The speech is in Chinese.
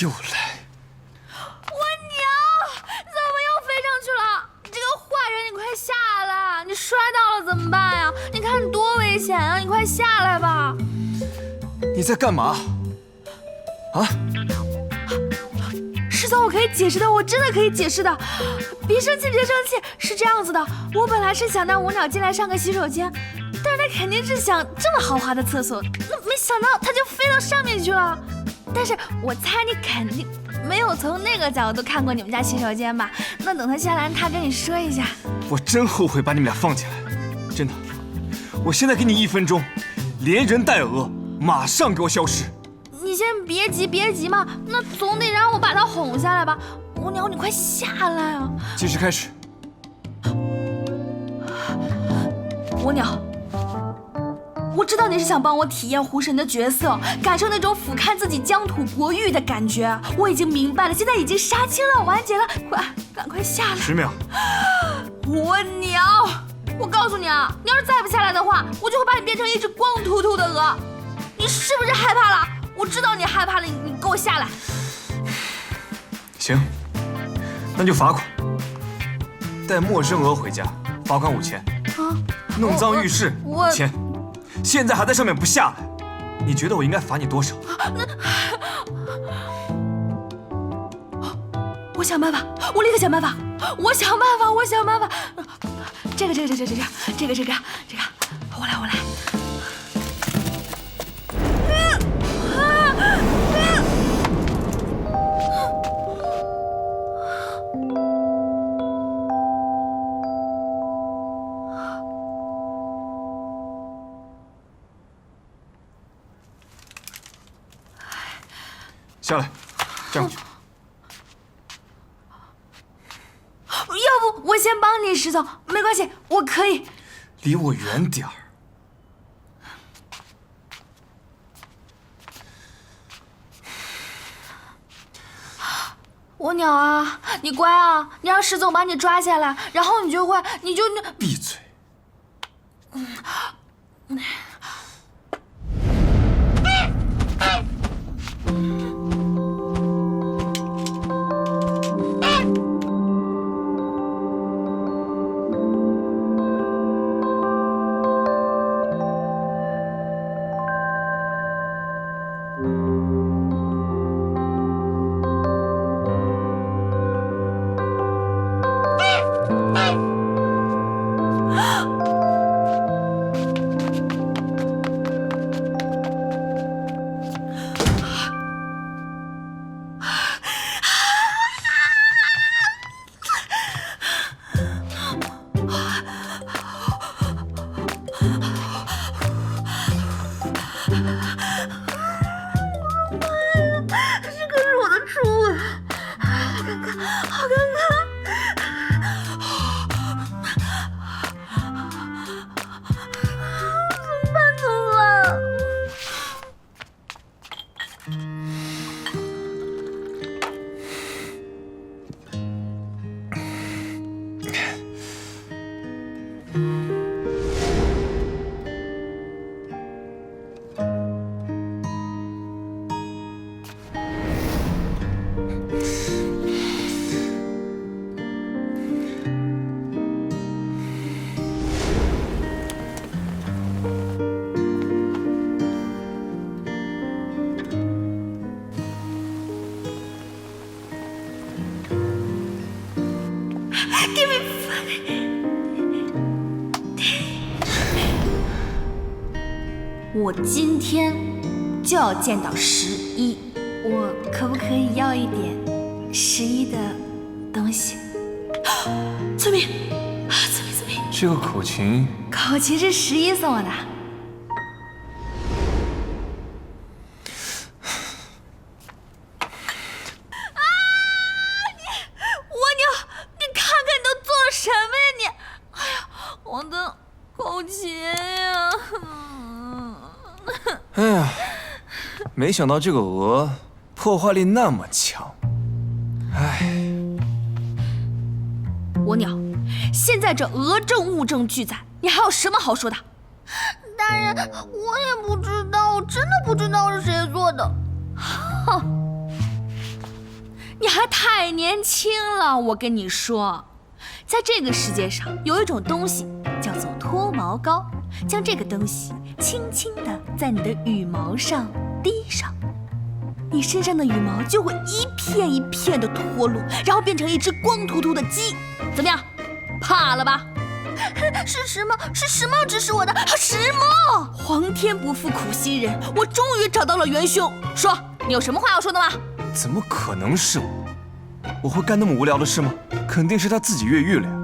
又来！我娘，怎么又飞上去了？你这个坏人，你快下来！你摔到了怎么办呀？你看你多危险啊！你快下来吧！你在干嘛？啊？师兄，我可以解释的，我真的可以解释的。别生气，别生气，是这样子的，我本来是想带五鸟进来上个洗手间，但是他肯定是想这么豪华的厕所，那没想到他就飞到上面去了。但是我猜你肯定没有从那个角度看过你们家洗手间吧？那等他下来，他跟你说一下。我真后悔把你们俩放进来，真的。我现在给你一分钟，连人带鹅，马上给我消失。你先别急，别急嘛，那总得让我把他哄下来吧。五鸟，你快下来啊！计时开始。五鸟，我知道你是想帮我体验狐神的角色，感受那种俯瞰自己疆土国域的感觉。我已经明白了，现在已经杀青了，完结了，快，赶快下来！十秒。我鸟，我告诉你啊，你要是再不下来的话，我就会把你变成一只光秃秃的鹅。你是不是害怕了？我知道你害怕了，你你给我下来。行，那就罚款。带陌生鹅回家，罚款五千。啊！弄脏浴室，五千。现在还在上面不下来，你觉得我应该罚你多少？我想办法，我立刻想办法。我想办法，我想办法。这个，这个，这个，这个，这个，这个，这个，下来，站过去。要不我先帮你，石头，没关系，我可以。离我远点儿。蜗鸟啊，你乖啊，你让石总把你抓下来，然后你就会，你就那。闭嘴。嗯。我今天就要见到十一，我可不可以要一点十一的东西？村民，村民，村民，这个口琴，口琴是十一送我的。没想到这个鹅破坏力那么强，唉。我鸟，现在这鹅证物证俱在，你还有什么好说的？大人，我也不知道，我真的不知道是谁做的。哼，你还太年轻了。我跟你说，在这个世界上有一种东西叫做脱毛膏，将这个东西轻轻地在你的羽毛上地上，你身上的羽毛就会一片一片的脱落，然后变成一只光秃秃的鸡。怎么样？怕了吧？是石墨，是石墨指使我的。石墨，皇天不负苦心人，我终于找到了元凶。说，你有什么话要说的吗？怎么可能是我？我会干那么无聊的事吗？肯定是他自己越狱了呀。